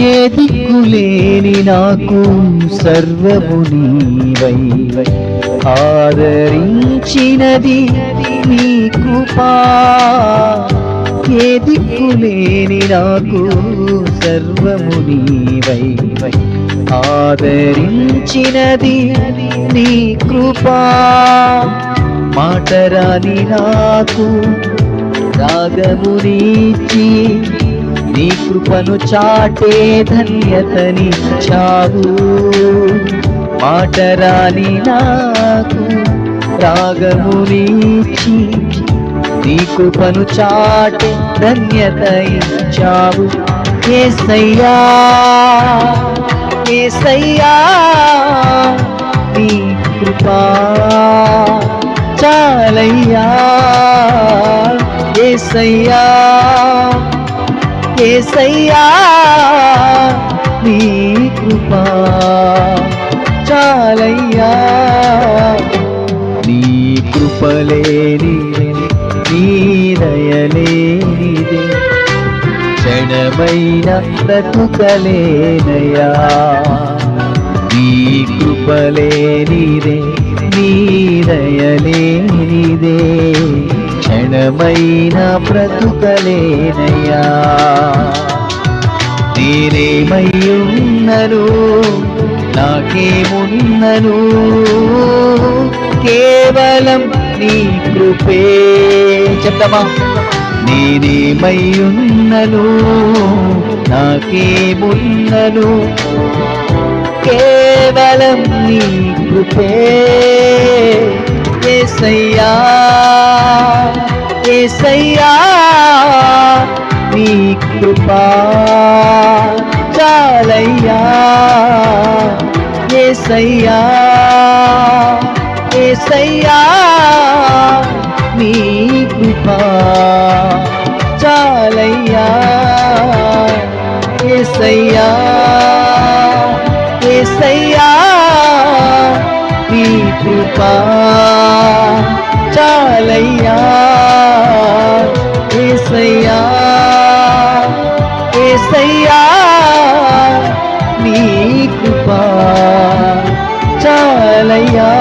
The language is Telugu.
ఏ దిక్కులేని నాకు సర్వము నీవై. ఆదరించినది నీ కృపా. ఏ దిక్కులేని నాకు సర్వము నీవై. ఆదరించినది నీ కృపా. మాటరాని నాకు రాగమునిచ్చి నీ కృపను చాటే ధన్యతని చావు మాటరాని నాకు రాగమునిచ్చి నీ కృపను చాటే ధన్యత ఇచ్చావు. ఏసయ్యా ఏసయ్యా నీ కృపా చాలయ్యా. ఏసయ్యా ఏసయ్యా నీ కృపా చాలయ్యా. నీ కృపలేని నీ దయలేనిదే క్షణమైన బ్రతుకలేనయా నీ కృపలేనిదే నీ దయలేనిదే క్షణమైన బ్రతుకలేనయ్యా. నేనేమయ్యున్నను? నాకేమున్నను? కేవలం నీ కృపే. చెప్తామా? నేనేమయ్యున్నను? నాకేమున్నను? కేవలం నీ కృపే. ఏసయ్యా ఏసయ్యా నీ కృపా చాలయ్యా. ఏసయ్యా ఏసయ్యా నీ కృపా. చాలయ్యా ఏసయ్యా ఏసయ్యా నీ కృపా. చాలయ్యా